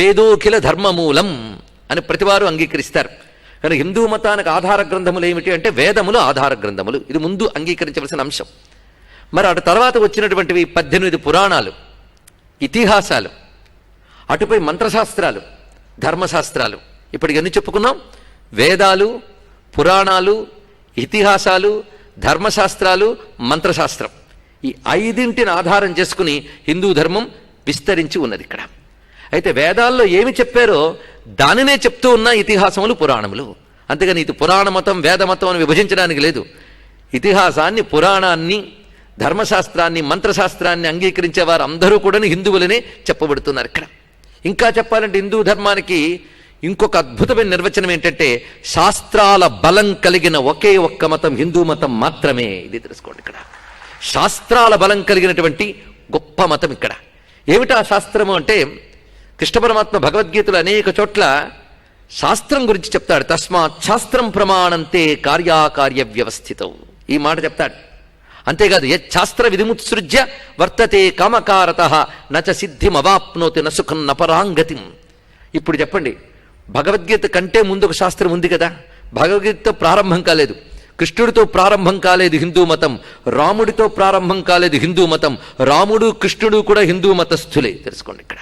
వేదోఖిల ధర్మమూలం అని ప్రతివారు అంగీకరిస్తారు. కానీ హిందూ మతానికి ఆధార గ్రంథములు ఏమిటి అంటే వేదములు ఆధార గ్రంథములు. ఇది ముందు అంగీకరించవలసిన అంశం. మరి అటు తర్వాత వచ్చినటువంటివి పద్దెనిమిది పురాణాలు ఇతిహాసాలు అటుపై మంత్రశాస్త్రాలు ధర్మశాస్త్రాలు. ఇప్పటికి ఎన్ని చెప్పుకున్నాం? వేదాలు పురాణాలు ఇతిహాసాలు ధర్మశాస్త్రాలు మంత్రశాస్త్రం. ఈ ఐదింటిని ఆధారం చేసుకుని హిందూ ధర్మం విస్తరించి ఉన్నది ఇక్కడ. అయితే వేదాల్లో ఏమి చెప్పారో దానినే చెప్తూ ఉన్న ఇతిహాసములు పురాణములు. అంతేగాని ఇది పురాణ మతం వేద మతం అని విభజించడానికి లేదు. ఇతిహాసాన్ని పురాణాన్ని ధర్మశాస్త్రాన్ని మంత్రశాస్త్రాన్ని అంగీకరించే వారు అందరూ కూడా హిందువులనే చెప్పబడుతున్నారు ఇక్కడ. ఇంకా చెప్పాలంటే హిందూ ధర్మానికి ఇంకొక అద్భుతమైన నిర్వచనం ఏంటంటే శాస్త్రాల బలం కలిగిన ఒకే ఒక్క మతం హిందూ మతం మాత్రమే. ఇది తెలుసుకోండి ఇక్కడ. శాస్త్రాల బలం కలిగినటువంటి గొప్ప మతం ఇక్కడ. ఏమిటా శాస్త్రము అంటే కృష్ణ పరమాత్మ భగవద్గీతలు అనేక చోట్ల శాస్త్రం గురించి చెప్తాడు. తస్మాత్ శాస్త్రం ప్రమాణంతే కార్యాకార్య వ్యవస్థితం. ఈ మాట చెప్తాడు. అంతేకాదు యచ్చాస్త్ర విధిముత్సృజ్య వర్తతే కామకారత నచ సిద్ధిమవాప్నోతి నసుఖం నపరాంగతిం. ఇప్పుడు చెప్పండి భగవద్గీత కంటే ముందు ఒక శాస్త్రం ఉంది కదా? భగవద్గీతతో ప్రారంభం కాలేదు. కృష్ణుడితో ప్రారంభం కాలేదు హిందూ మతం. రాముడితో ప్రారంభం కాలేదు హిందూ మతం. రాముడు కృష్ణుడు కూడా హిందూ మతస్థులే. తెలుసుకోండి ఇక్కడ.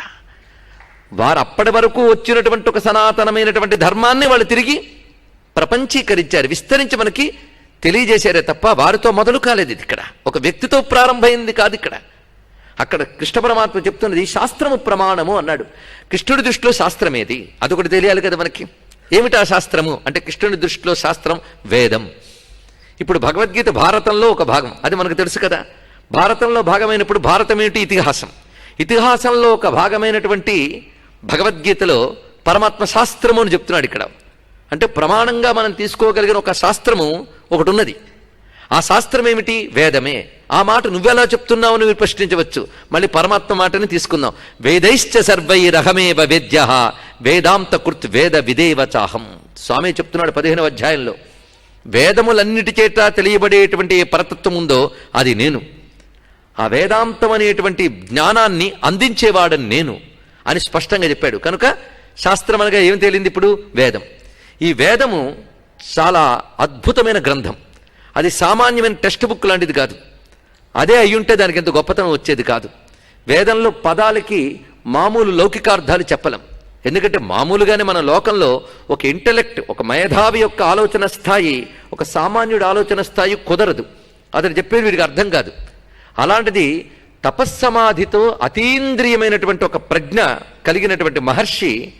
వారు అప్పటి వరకు వచ్చినటువంటి ఒక సనాతనమైనటువంటి ధర్మాన్ని వాళ్ళు తిరిగి ప్రపంచీకరించారు విస్తరించి మనకి తెలియజేశారే తప్ప వారితో మొదలు కాలేదు ఇది ఇక్కడ. ఒక వ్యక్తితో ప్రారంభమైంది కాదు ఇక్కడ. అక్కడ కృష్ణ పరమాత్మ చెప్తున్నది శాస్త్రము ప్రమాణము అన్నాడు. కృష్ణుడి దృష్టిలో శాస్త్రం ఏది అదొకటి తెలియాలి కదా మనకి. ఏమిటా శాస్త్రము? అంటే కృష్ణుడి దృష్టిలో శాస్త్రం వేదం. ఇప్పుడు భగవద్గీత భారతంలో ఒక భాగం. అది మనకు తెలుసు కదా. భారతంలో భాగమైనప్పుడు భారతం ఏమిటి ఇతిహాసం. ఇతిహాసంలో ఒక భాగమైనటువంటి భగవద్గీతలో పరమాత్మ శాస్త్రము అని చెప్తున్నాడు ఇక్కడ. అంటే ప్రమాణంగా మనం తీసుకోగలిగిన ఒక శాస్త్రము ఒకటి ఉన్నది ఆ శాస్త్రం ఏమిటి వేదమే. ఆ మాట నువ్వెలా చెప్తున్నావు నువ్వు ప్రశ్నించవచ్చు. మళ్ళీ పరమాత్మ మాటని తీసుకుందాం. వేదైశ్చ సర్వైరహమేవ వేద్య వేదాంత కృత్ వేద విదేవ చాహం స్వామి చెప్తున్నాడు పదిహేనవ అధ్యాయంలో. వేదములన్నిటి చేత తెలియబడేటువంటి పరతత్వం ఉందో అది నేను. ఆ వేదాంతం అనేటువంటి జ్ఞానాన్ని అందించేవాడని నేను. అని స్పష్టంగా చెప్పాడు. కనుక శాస్త్రం అనగా ఏం తేలింది ఇప్పుడు? వేదం. ఈ వేదము చాలా అద్భుతమైన గ్రంథం. అది సామాన్యమైన టెక్స్ట్ బుక్ లాంటిది కాదు. అదే అయ్యుంటే దానికి ఎంత గొప్పతనం వచ్చేది కాదు. వేదంలో పదాలకి మామూలు లౌకికార్థాలు చెప్పలేం. ఎందుకంటే మామూలుగానే మన లోకంలో ఒక ఇంటలెక్ట్ ఒక మేధావి యొక్క ఆలోచన స్థాయి ఒక సామాన్యుడి ఆలోచన స్థాయి కుదరదు. అతను చెప్పేది వీడికి అర్థం కాదు. అలాంటిది తపస్సమాధితో అతీంద్రియమైనటువంటి ఒక ప్రజ్ఞ కలిగినటువంటి మహర్షి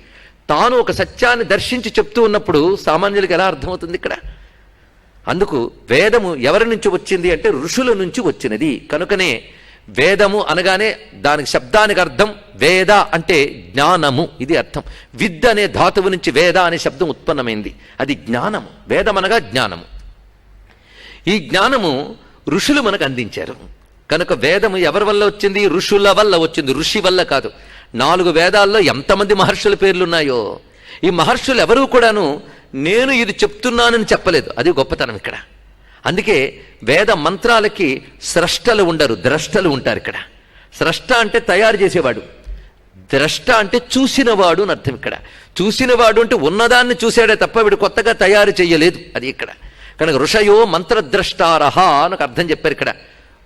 తాను ఒక సత్యాన్ని దర్శించి చెప్తూ ఉన్నప్పుడు సామాన్యులకు ఎలా అర్థమవుతుంది ఇక్కడ? అందుకు వేదము ఎవరి నుంచి వచ్చింది అంటే ఋషుల నుంచి వచ్చినది. కనుకనే వేదము అనగానే దానికి శబ్దానికి అర్థం వేద అంటే జ్ఞానము. ఇది అర్థం. విద్ అనే ధాతువు నుంచి వేద అనే శబ్దం ఉత్పన్నమైంది. అది జ్ఞానము. వేదం అనగా జ్ఞానము. ఈ జ్ఞానము ఋషులు మనకు అందించారు. కనుక వేదము ఎవరి వల్ల వచ్చింది? ఋషుల వల్ల వచ్చింది. ఋషి వల్ల కాదు. నాలుగు వేదాల్లో ఎంతమంది మహర్షుల పేర్లున్నాయో? ఈ మహర్షులు ఎవరూ కూడాను నేను ఇది చెప్తున్నానని చెప్పలేదు. అది గొప్పతనం ఇక్కడ. అందుకే వేద మంత్రాలకి స్రష్టలు ఉండరు ద్రష్టలు ఉంటారు ఇక్కడ. స్రష్ట అంటే తయారు చేసేవాడు. ద్రష్ట అంటే చూసినవాడు అని అర్థం ఇక్కడ. చూసినవాడు అంటే ఉన్నదాన్ని చూశాడే తప్ప వీడు కొత్తగా తయారు చేయలేదు. అది ఇక్కడ. కనుక ఋషయో మంత్రద్రష్టారహ అని అర్థం చెప్పారు ఇక్కడ.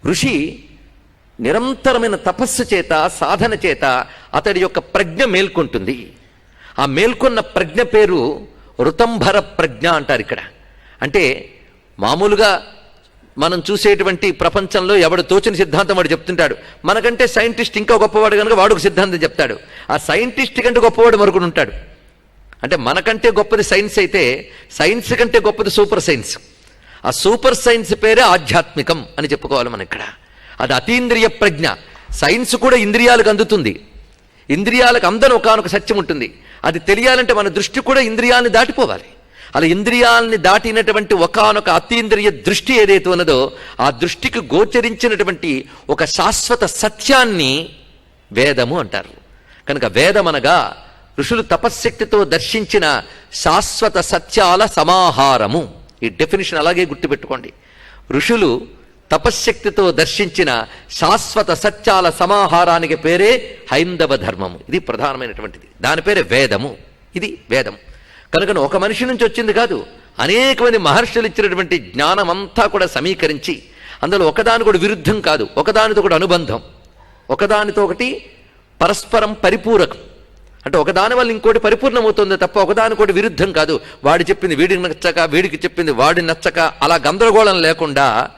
ఋషి నిరంతరమైన తపస్సు చేత సాధన చేత అతడి యొక్క ప్రజ్ఞ మేల్కొంటుంది. ఆ మేల్కొన్న ప్రజ్ఞ పేరు రుతంభర ప్రజ్ఞ అంటారు ఇక్కడ. అంటే మామూలుగా మనం చూసేటువంటి ప్రపంచంలో ఎవడు తోచిన సిద్ధాంతం వాడు చెప్తుంటాడు. మనకంటే సైంటిస్ట్ ఇంకా గొప్పవాడు కనుక వాడు ఒక సిద్ధాంతం చెప్తాడు. ఆ సైంటిస్ట్ కంటే గొప్పవాడు మరొకడు ఉంటాడు. అంటే మనకంటే గొప్పది సైన్స్ అయితే సైన్స్ కంటే గొప్పది సూపర్ సైన్స్. ఆ సూపర్ సైన్స్ పేరే ఆధ్యాత్మికం అని చెప్పుకోవాలి మనం ఇక్కడ. అది అతీంద్రియ ప్రజ్ఞ. సైన్స్ కూడా ఇంద్రియాలకు అందుతుంది. ఇంద్రియాలకు అందని ఒకనొక సత్యం ఉంటుంది. అది తెలియాలంటే మన దృష్టి కూడా ఇంద్రియాలని దాటిపోవాలి. అలా ఇంద్రియాలని దాటినటువంటి ఒకనొక అతీంద్రియ దృష్టి ఏదైతే ఉన్నదో ఆ దృష్టికి గోచరించినటువంటి ఒక శాశ్వత సత్యాన్ని వేదము అంటారు. కనుక వేదమనగా ఋషులు తపశ్శక్తితో దర్శించిన శాశ్వత సత్యాల సమాహారము. ఈ డెఫినేషన్ అలాగే గుర్తుపెట్టుకోండి. ఋషులు తపశ్శక్తితో దర్శించిన శాశ్వత సత్యాల సమాహారానికి పేరే హైందవ ధర్మము. ఇది ప్రధానమైనటువంటిది. దాని పేరే వేదము. ఇది వేదం. కనుక ఒక మనిషి నుంచి వచ్చింది కాదు. అనేక మంది మహర్షులు ఇచ్చినటువంటి జ్ఞానమంతా కూడా సమీకరించి అందులో ఒకదాని కూడా విరుద్ధం కాదు. ఒకదానితో కూడా అనుబంధం. ఒకదానితో ఒకటి పరస్పరం పరిపూరకం. అంటే ఒకదాని వల్ల ఇంకోటి పరిపూర్ణమవుతుంది తప్ప ఒకదానికోటి విరుద్ధం కాదు. వాడి చెప్పింది వీడికి నచ్చక వీడికి చెప్పింది వాడి నచ్చక అలా గందరగోళం లేకుండా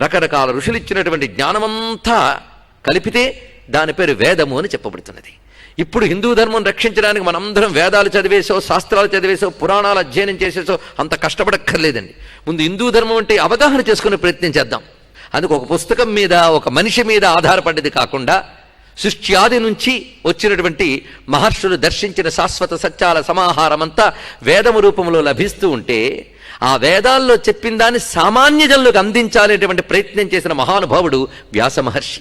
రకరకాల ఋషులు ఇచ్చినటువంటి జ్ఞానమంతా కలిపితే దాని పేరు వేదము అని చెప్పబడుతున్నది. ఇప్పుడు హిందూ ధర్మం రక్షించడానికి మనందరం వేదాలు చదివేసో శాస్త్రాలు చదివేసో పురాణాలు అధ్యయనం చేసేసో అంత కష్టపడక్కర్లేదండి. ముందు హిందూ ధర్మం అంటే అవగాహన చేసుకునే ప్రయత్నం చేద్దాం. అందుకు ఒక పుస్తకం మీద ఒక మనిషి మీద ఆధారపడ్డది కాకుండా సృష్ట్యాది నుంచి వచ్చినటువంటి మహర్షులు దర్శించిన శాశ్వత సత్యాల సమాహారమంతా వేదము రూపంలో లభిస్తూ ఉంటే ఆ వేదాల్లో చెప్పిన దాన్ని సామాన్య జనులకు అందించాలనేటువంటి ప్రయత్నం చేసిన మహానుభావుడు వ్యాస మహర్షి.